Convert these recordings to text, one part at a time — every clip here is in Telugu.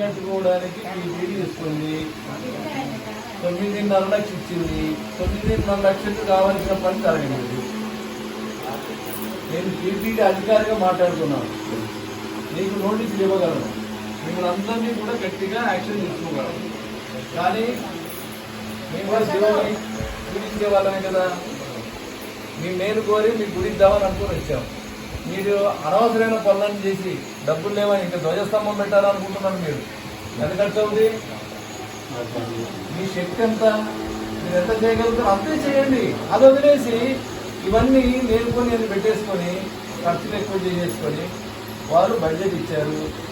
కట్టుకోవడానికి టీడీ ఇస్తుంది తొమ్మిదిన్నర లక్షలు ఇచ్చింది. తొమ్మిదిన్నర లక్షలు కావాల్సిన పని జరగలేదు నేను టీటీడీ అధికారిగా మాట్లాడుతున్నాను. నీకు నోటీసులు ఇవ్వగలను. మిమ్మల్ని అందరినీ కూడా గట్టిగా యాక్షన్ తీసుకోగలను. కానీ మేము కూడా వాళ్ళమే కదా. మేము మేలు కోరి మీకు గురిద్దామని అనుకుని వచ్చాము మీరు అనవసరమైన పనులను చేసి డబ్బులు లేవని ఇంకా ధ్వజస్తంభం పెట్టాలనుకుంటున్నారు మీరు. ఎంత ఖర్చు అవుతుంది మీ శక్తి ఎంత? మీరు ఎంత చేయగలుగుతారో? అంతే చేయండి. అది వదిలేసి ఇవన్నీ నేర్కొని అది పెట్టేసుకొని ఖర్చులు ఎక్కువ చేసేసుకొని వారు బడ్జెట్ ఇచ్చారు.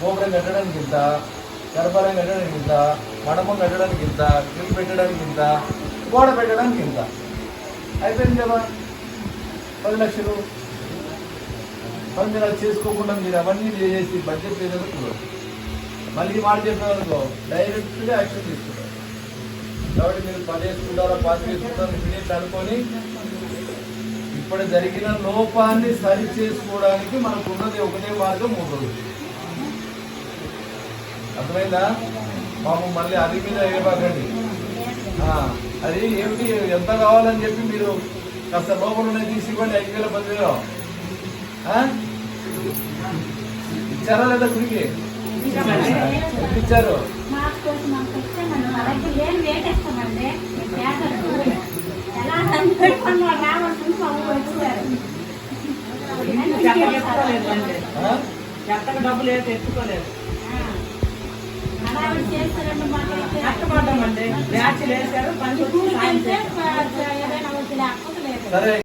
గోపురం కట్టడానికి ఇంత గర్భాలయం కట్టడానికి ఇంత మండపం కట్టడానికి ఇంత క్రిల్ పెట్టడానికి ఇంత గోడ పెట్టడానికి ఇంత. అయిపోయింది కదా. పది లక్షలు. మరి మీరు అది చేసుకోకుండా మీరు అవన్నీ చేసి బడ్జెట్ లేదనుకో మళ్ళీ మాట చెప్పారనుకో డైరెక్ట్గా యాక్షన్ తీసుకుంటారు. కాబట్టి మీరు పని చేసుకుంటారా పాస్ చేసుకుంటారా ఇమీడియట్ అనుకొని ఇప్పుడు జరిగిన లోపాన్ని సరి చేసుకోవడానికి మనకు ఉన్నది ఒకటే మార్గం మూడు రోజులు. అర్థమైందా? మాకు మళ్ళీ అది మీద వేయబాకండి అది ఏమిటి? ఎంత కావాలని చెప్పి మీరు కాస్త లోపల ఉన్నది తీసి ఇవ్వండి ఐదు వేల పది వేలు ఇచ్చారా లేదా గుడికి ఇచ్చారు మాకు ఏం డబ్బులు అయితే ఎత్తుకోలేదు అలా కష్టపడ్డామండి వేశారు సరే.